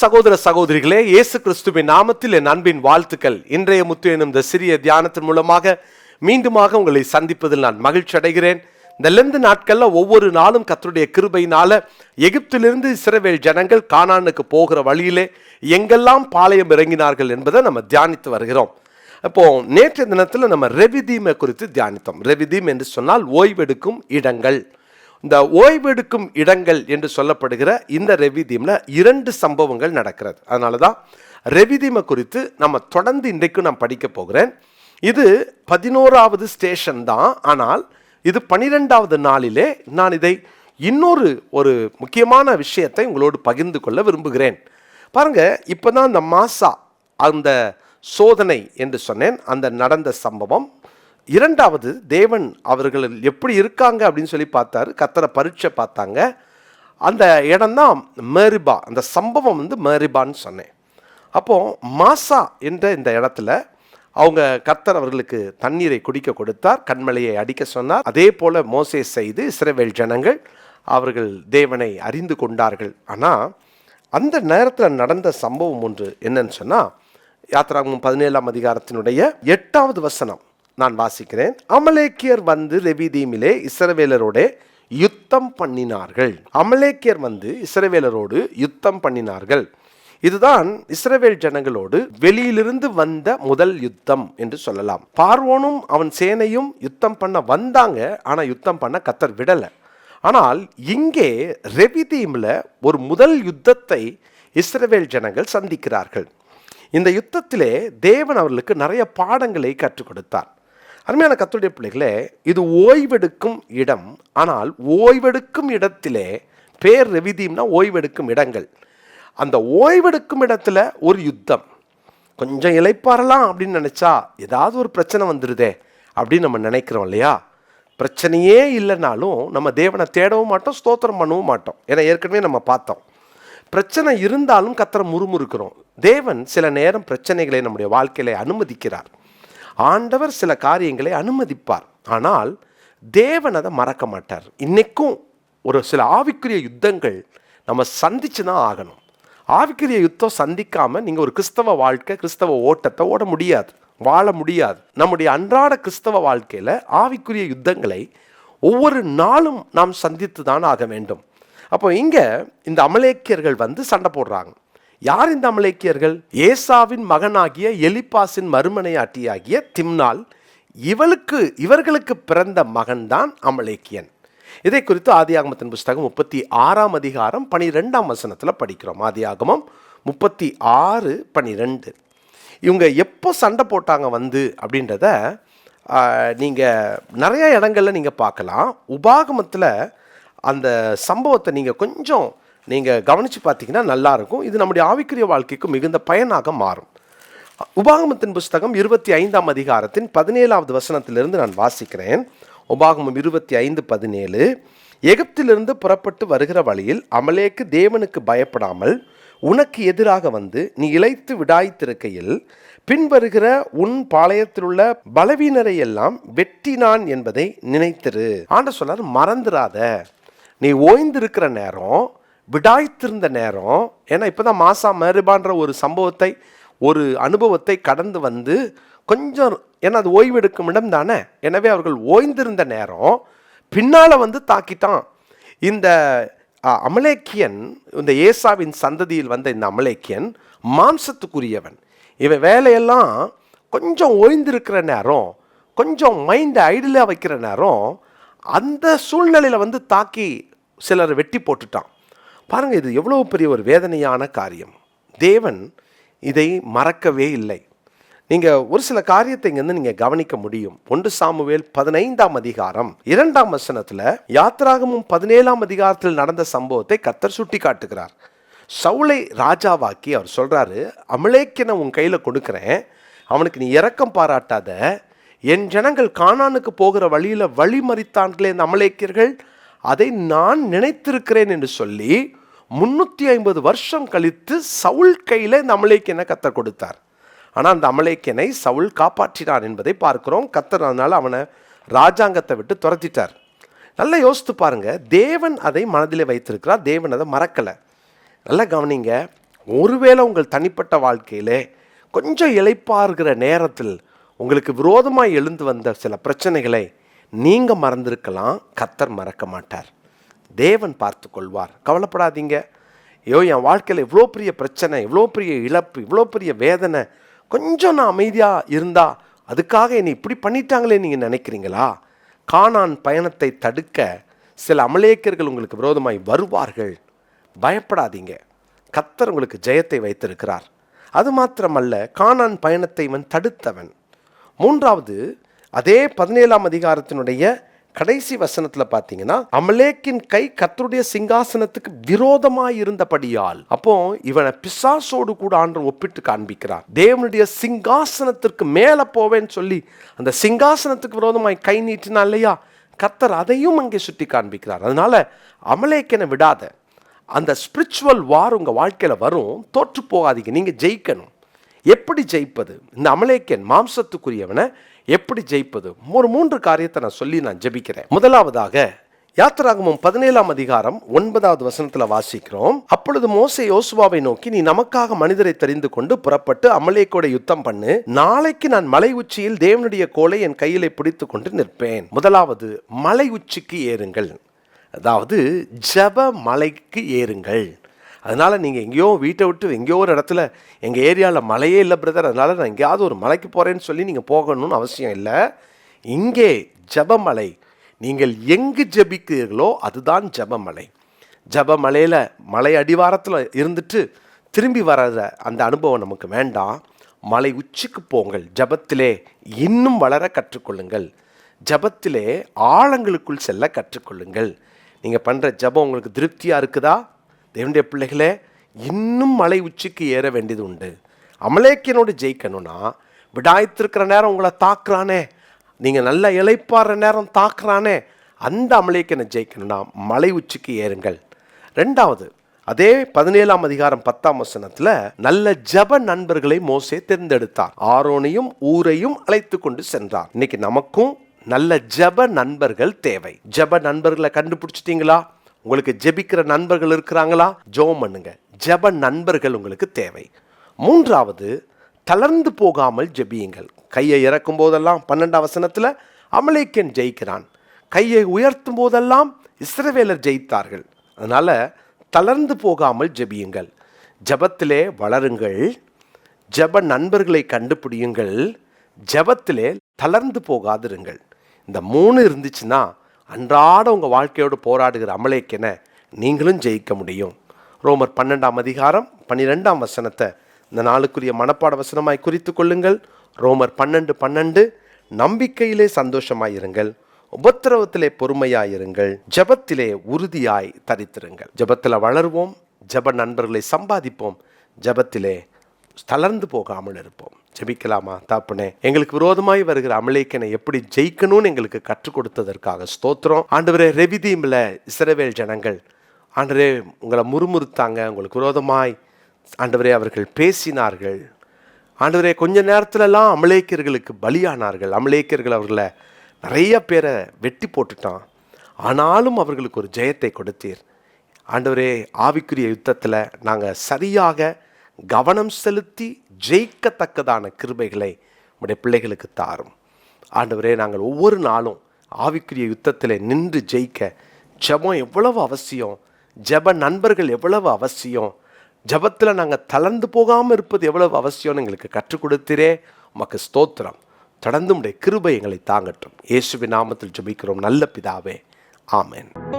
சகோதர சகோதரிகளே இயேசு கிறிஸ்துவின் நாமத்தில் என் அன்பின் வாழ்த்துக்கள். இன்றைய முத்து எனும் இந்த சிறிய தியானத்தின் மூலமாக மீண்டுமாக உங்களை சந்திப்பதில் நான் மகிழ்ச்சி அடைகிறேன். இந்த லெந்து நாட்களில் ஒவ்வொரு நாளும் கத்தருடைய கிருபையினால எகிப்திலிருந்து இஸ்ரவேல் ஜனங்கள் கானானுக்கு போகிற வழியிலே எங்கெல்லாம் பாளையம் இறங்கினார்கள் என்பதை நம்ம தியானித்து வருகிறோம். அப்போ நேற்றைய தினத்தில் நம்ம ரெவிதீமை குறித்து தியானித்தோம். ரெவிதீம் என்று சொன்னால் ஓய்வெடுக்கும் இடங்கள். இந்த ஓய்வெடுக்கும் இடங்கள் என்று சொல்லப்படுகிற இந்த ரெவிதீமில் இரண்டு சம்பவங்கள் நடக்கிறது. அதனால தான் ரெவிதீமை குறித்து நம்ம தொடர்ந்து இன்றைக்கும் நான் படிக்க போகிறேன். இது பதினோராவது ஸ்டேஷன் தான். ஆனால் இது பனிரெண்டாவது நாளிலே நான் இதை இன்னொரு ஒரு முக்கியமான விஷயத்தை உங்களோடு பகிர்ந்து கொள்ள விரும்புகிறேன். பாருங்க இப்போ தான் அந்த மாசா அந்த சோதனை என்று சொன்னேன். அந்த நடந்த சம்பவம் இரண்டாவது தேவன் அவர்கள் எப்படி இருக்காங்க அப்படின்னு சொல்லி பார்த்தாரு. கத்தரை பரீட்சை பார்த்தாங்க. அந்த இடம்தான் மேரிபா அந்த சம்பவம் வந்து மேரிபான்னு சொன்னேன். அப்போது மாசா என்ற இந்த இடத்துல அவங்க கர்த்தர் அவர்களுக்கு தண்ணீரை குடிக்க கொடுத்தார் கண்மலையை அடிக்க சொன்னார். அதே போல் மோசே செய்து இஸ்ரேவேல் ஜனங்கள் அவர்கள் தேவனை அறிந்து கொண்டார்கள். ஆனால் அந்த நேரத்தில் நடந்த சம்பவம் ஒன்று என்னன்னு சொன்னால் யாத்ராங்கம் பதினேழாம் அதிகாரத்தினுடைய எட்டாவது வசனம். நான் வாசிக்கிறேன். அமலேக்கியர் வந்து ரெவிதீமிலே இஸ்ரவேலரோட யுத்தம் பண்ணினார்கள். அமலேக்கியர் வந்து இஸ்ரவேலரோடு யுத்தம் பண்ணினார்கள். இதுதான் இஸ்ரவேல் ஜனங்களோடு வெளியிலிருந்து வந்த முதல் யுத்தம் என்று சொல்லலாம். பார்வோனும் அவன் சேனையும் யுத்தம் பண்ண வந்தாங்க. ஆனால் யுத்தம் பண்ண கத்தர் விடலை. ஆனால் இங்கே ரெவிதீமில் ஒரு முதல் யுத்தத்தை இஸ்ரவேல் ஜனங்கள் சந்திக்கிறார்கள். இந்த யுத்தத்திலே தேவன் அவர்களுக்கு நிறைய பாடங்களை கற்றுக் கொடுத்தார். அருமையான கத்துடைய பிள்ளைகளே இது ஓய்வெடுக்கும் இடம். ஆனால் ஓய்வெடுக்கும் இடத்திலே பேர் ரெவிதீம்னா ஓய்வெடுக்கும் இடங்கள். அந்த ஓய்வெடுக்கும் இடத்துல ஒரு யுத்தம். கொஞ்சம் இளைப்பாறலாம் அப்படின்னு நினச்சா ஏதாவது ஒரு பிரச்சனை வந்துடுதே அப்படின்னு நம்ம நினைக்கிறோம் இல்லையா? பிரச்சனையே இல்லைனாலும் நம்ம தேவனை தேடவும் மாட்டோம் ஸ்தோத்திரம் பண்ணவும் மாட்டோம். ஏன்னா ஏற்கனவே நம்ம பார்த்தோம். பிரச்சனை இருந்தாலும் கத்தரை முறுமுறுக்கிறோம். தேவன் சில நேரம் பிரச்சனைகளை நம்முடைய வாழ்க்கையில அனுமதிக்கிறார். ஆண்டவர் சில காரியங்களை அனுமதிப்பார். ஆனால் தேவன் அதை மறக்க மாட்டார். இன்றைக்கும் ஒரு சில ஆவிக்குரிய யுத்தங்கள் நம்ம சந்திச்சு தான் ஆகணும். ஆவிக்குரிய யுத்தம் சந்திக்காமல் நீங்கள் ஒரு கிறிஸ்தவ வாழ்க்கை கிறிஸ்தவ ஓட்டத்தை ஓட முடியாது. வாழ முடியாது. நம்முடைய அன்றாட கிறிஸ்தவ வாழ்க்கையில் ஆவிக்குரிய யுத்தங்களை ஒவ்வொரு நாளும் நாம் சந்தித்து தான் ஆக வேண்டும். அப்போ இங்கே இந்த அமலேக்கியர்கள் வந்து சண்டை போடுறாங்க. யார் இந்த அமலேக்கியர்கள்? ஏசாவின் மகனாகிய எலிப்பாசின் மறுமனையாட்டியாகிய திம்னால். இவளுக்கு இவர்களுக்கு பிறந்த மகன்தான் அமலேக்கியன். இதை குறித்து ஆதியாகமத்தின் புஸ்தகம் முப்பத்தி ஆறாம் அதிகாரம் பனிரெண்டாம் வசனத்தில் படிக்கிறோம். ஆதியாகமம் முப்பத்தி ஆறு பனிரெண்டு. இவங்க எப்போ சண்டை போட்டாங்க வந்து அப்படின்றத நீங்கள் நிறைய இடங்களில் நீங்கள் பார்க்கலாம். உபாகமத்தில் அந்த சம்பவத்தை நீங்கள் கொஞ்சம் நீங்கள் கவனித்து பார்த்தீங்கன்னா நல்லாயிருக்கும். இது நம்முடைய ஆவிக்குரிய வாழ்க்கைக்கு மிகுந்த பயனாக மாறும். உபாகமத்தின் புஸ்தகம் இருபத்தி ஐந்தாம் அதிகாரத்தின் பதினேழாவது வசனத்திலிருந்து நான் வாசிக்கிறேன். உபாகமம் இருபத்தி ஐந்து பதினேழு. எகிப்திலிருந்து புறப்பட்டு வருகிற வழியில் அமலேக்கு தேவனுக்கு பயப்படாமல் உனக்கு எதிராக வந்து நீ இழைத்து விடாய்த்திருக்கையில் பின்வருகிற உன் பாளையத்திலுள்ள பலவீனரை எல்லாம் வெட்டினான் என்பதை நினைத்திரு. ஆண்ட சொன்னார் மறந்துடாத நீ ஓய்ந்திருக்கிற நேரம் விடாய்த்திருந்த நேரம் ஏன்னா இப்போதான் மாசா மறுபான்ற ஒரு சம்பவத்தை ஒரு அனுபவத்தை கடந்து வந்து கொஞ்சம் ஏன்னா அது ஓய்வெடுக்கும் இடம் தானே. எனவே அவர்கள் ஓய்ந்திருந்த நேரம் பின்னால வந்து தாக்கிட்டான். இந்த அமலேக்கியன் இந்த ஏசாவின் சந்ததியில் வந்த இந்த அமலேக்கியன் மாம்சத்துக்குரியவன். இவன் வேலையெல்லாம் கொஞ்சம் ஓய்ந்திருக்கிற நேரம் கொஞ்சம் மைண்டை ஐடியலாக வைக்கிற நேரம் அந்த சூழ்நிலையில் வந்து தாக்கி சிலரை வெட்டி போட்டுட்டான். பாருங்க இது எவ்வளவு பெரிய ஒரு வேதனையான காரியம். தேவன் இதை மறக்கவே இல்லை. நீங்கள் ஒரு சில காரியத்தை இங்கே வந்து கவனிக்க முடியும். ஒன்று சாமுவேல் பதினைந்தாம் அதிகாரம் இரண்டாம் வசனத்தில் யாத்ராகமும் பதினேழாம் அதிகாரத்தில் நடந்த சம்பவத்தை கத்தர் சுட்டி காட்டுகிறார் சவுளை ராஜாவாக்கி அவர் சொல்கிறாரு அமலேக்கின உன் கையில் கொடுக்குறேன். அவனுக்கு நீ இரக்கம் பாராட்டாத. என் ஜனங்கள் காணானுக்கு போகிற வழியில் வழி மறித்தான்களே இந்த அமலேக்கியர்கள். அதை நான் நினைத்திருக்கிறேன் என்று சொல்லி முந்நூற்றி ஐம்பது வருஷம் கழித்து சவுல் கையில் இந்த அமலேக்கியனை கத்தர் கொடுத்தார். ஆனால் அந்த அமலேக்கியனை சவுல் காப்பாற்றினான் என்பதை பார்க்கிறோம். கத்தர் அதனால் அவனை ராஜாங்கத்தை விட்டு துரத்திட்டார். நல்லா யோசித்து பாருங்கள் தேவன் அதை மனதிலே வைத்திருக்கிறார். தேவன் அதை மறக்கலை. நல்லா கவனிங்க. ஒருவேளை உங்கள் தனிப்பட்ட வாழ்க்கையிலே கொஞ்சம் இழைப்பாருகிற நேரத்தில் உங்களுக்கு விரோதமாக எழுந்து வந்த சில பிரச்சனைகளை நீங்கள் மறந்திருக்கலாம். கத்தர் மறக்க மாட்டார். தேவன் பார்த்து கொள்வார் கவலைப்படாதீங்க. ஐயோ என் வாழ்க்கையில் இவ்வளோ பெரிய பிரச்சனை இவ்வளோ பெரிய இழப்பு இவ்வளோ பெரிய வேதனை கொஞ்சம் நான் அமைதியாக இருந்தா அதுக்காக என்னை இப்படி பண்ணிட்டாங்களே நீங்கள் நினைக்கிறீங்களா? காணான் பயணத்தை தடுக்க சில அமலேக்கர்கள் உங்களுக்கு விரோதமாய் வருவார்கள். பயப்படாதீங்க. கத்தர் உங்களுக்கு ஜெயத்தை வைத்திருக்கிறார். அது மாத்திரமல்ல காணான் பயணத்தை இவன் தடுத்தவன். மூன்றாவது அதே பதினேழாம் அதிகாரத்தினுடைய கடைசி வசனத்துல பார்த்தீங்கன்னா அமலேக்கின் கை கத்தருடைய சிங்காசனத்துக்கு விரோதமாய் இருந்தபடியால் அப்போ இவனை பிசாசோடு கூட ஆண்டு ஒப்பிட்டு காண்பிக்கிறார். தேவனுடைய சிங்காசனத்திற்கு மேல போவேன்னு சொல்லி அந்த சிங்காசனத்துக்கு விரோதமாய் கை நீட்டினா இல்லையா? கத்தர் அதையும் அங்கே சுட்டி காண்பிக்கிறார். அதனால அமலேக்கனை விடாத. அந்த ஸ்பிரிச்சுவல் வார் உங்கள் வாழ்க்கையில் வரும் தோற்று போகாதீங்க. நீங்கள் ஜெயிக்கணும். எப்படி ஜெயிப்பது? இந்த அமலேக்கன் மாம்சத்துக்குரியவனை எப்படி ஜெயிப்பது? ஒரு மூன்று காரியத்தை நான் சொல்லி நான் ஜெபிக்கிறேன். முதலாவதாக யாத்திராகமும் பதினேழாம் அதிகாரம் ஒன்பதாவது வசனத்துல வாசிக்கிறோம். அப்பொழுது மோசை யோசுவாவை நோக்கி நீ நமக்காக மனிதரை தெரிந்து கொண்டு புறப்பட்டு அமலேக்கோட யுத்தம் பண்ணு. நாளைக்கு நான் மலை உச்சியில் தேவனுடைய கோலை என் கையிலே பிடித்து கொண்டு நிற்பேன். முதலாவது மலை உச்சிக்கு ஏறுங்கள். அதாவது ஜப மலைக்கு ஏறுங்கள். அதனால் நீங்கள் எங்கேயோ வீட்டை விட்டு எங்கேயோ ஒரு இடத்துல எங்கள் ஏரியாவில் மலையே இல்லை பிரதர் அதனால் நான் எங்கேயாவது ஒரு மலைக்கு போகிறேன்னு சொல்லி நீங்கள் போகணும்னு அவசியம் இல்லை. இங்கே ஜபமலை. நீங்கள் எங்கு ஜெபிக்கிறீர்களோ அதுதான் ஜபமலை. ஜபமலையில் மலை அடிவாரத்தில் இருந்துட்டு திரும்பி வர்ற அந்த அனுபவம் நமக்கு வேண்டாம். மலை உச்சிக்கு போங்கள். ஜபத்திலே இன்னும் வளர கற்றுக்கொள்ளுங்கள். ஜபத்திலே ஆழங்களுக்குள் செல்ல கற்றுக்கொள்ளுங்கள். நீங்கள் பண்ணுற ஜபம் உங்களுக்கு திருப்தியாக இருக்குதா? தேவனுடைய பிள்ளைகளே இன்னும் மலை உச்சிக்கு ஏற வேண்டியது உண்டு. அமலேக்கியனோடு ஜெயிக்கணும்னா விடாய்த்திருக்கிற நேரம் உங்களை தாக்குறானே நீங்கள் நல்லா இழைப்பாடுற நேரம் தாக்குறானே அந்த அமலேக்கியனை ஜெயிக்கணும்னா மலை உச்சிக்கு ஏறுங்கள். ரெண்டாவது அதே பதினேழாம் அதிகாரம் பத்தாம் வசனத்தில் நல்ல ஜப நண்பர்களை மோசே தேர்ந்தெடுத்தார். ஆரோனையும் ஊரையும் அழைத்து கொண்டு சென்றார். இன்னைக்கு நமக்கும் நல்ல ஜப நண்பர்கள் தேவை. ஜப நண்பர்களை கண்டுபிடிச்சிட்டீங்களா? உங்களுக்கு ஜெபிக்கிற நண்பர்கள் இருக்கிறாங்களா? ஜோம் பண்ணுங்க. ஜெப நண்பர்கள் உங்களுக்கு தேவை. மூன்றாவது தளர்ந்து போகாமல் ஜெபியுங்கள். கையை இறக்கும் போதெல்லாம் பன்னெண்டாம் வசனத்தில் அமலேக்கன் ஜெயிக்கிறான். கையை உயர்த்தும் போதெல்லாம் இஸ்ரவேலர் ஜெயித்தார்கள். அதனால தளர்ந்து போகாமல் ஜெபியுங்கள். ஜபத்திலே வளருங்கள். ஜப நண்பர்களை கண்டுபிடியுங்கள். ஜபத்திலே தளர்ந்து போகாதிருங்கள். இந்த மூணு இருந்துச்சுன்னா அன்றாட உங்கள் வாழ்க்கையோடு போராடுகிற அமலேக்கென நீங்களும் ஜெயிக்க முடியும். ரோமர் பன்னெண்டாம் அதிகாரம் பன்னிரெண்டாம் வசனத்தை இந்த நாளுக்குரிய மனப்பாட வசனமாய் குறித்து கொள்ளுங்கள். ரோமர் பன்னெண்டு பன்னெண்டு நம்பிக்கையிலே சந்தோஷமாயிருங்கள் உபத்திரவத்திலே பொறுமையாயிருங்கள் ஜபத்திலே உறுதியாய் தரித்திருங்கள். ஜபத்தில் வளருவோம். ஜப நண்பர்களை சம்பாதிப்போம். ஜபத்திலே தளர்ந்து போகாமல் இருப்போம். ஜெபிக்கலாமா? தாப்புனே எங்களுக்கு விரோதமாய் வருகிற அமலேக்கனை எப்படி ஜெயிக்கணும்னு எங்களுக்கு கற்றுக் கொடுத்ததற்காக ஸ்தோத்திரம். ஆண்டவரே ரெவிதீமில் இஸ்ரவேல் ஜனங்கள் ஆண்டவரே உங்களை முறுமுறுத்தாங்க உங்களுக்கு விரோதமாய் ஆண்டவரே அவர்கள் பேசினார்கள். ஆண்டவரே கொஞ்ச நேரத்துலலாம் அமலேக்கியர்களுக்கு பலியானார்கள். அமலேக்கியர்கள் அவர்களை நிறைய பேரை வெட்டி போட்டுட்டான். ஆனாலும் அவர்களுக்கு ஒரு ஜெயத்தை கொடுத்தீர். ஆண்டவரே ஆவிக்குரிய யுத்தத்தில் நாங்கள் சரியாக கவனம் செலுத்தி ஜெயிக்கத்தக்கதான கிருபைகளை உடைய பிள்ளைகளுக்கு தாரும். ஆண்டவரே நாங்கள் ஒவ்வொரு நாளும் ஆவிக்குரிய யுத்தத்தில் நின்று ஜெயிக்க ஜெபம் எவ்வளவு அவசியம்? ஜெப நண்பர்கள் எவ்வளவு அவசியம்? ஜெபத்தில் நாங்கள் தளர்ந்து போகாமல் இருப்பது எவ்வளவு அவசியம்னு எங்களுக்கு கற்றுக் கொடுத்திரே. உமக்கு ஸ்தோத்திரம். தொடர்ந்து உடைய கிருபை எங்களை தாங்கட்டும். இயேசுவி நாமத்தில் ஜெபிக்கிறோம். நல்ல பிதாவே. ஆமேன்.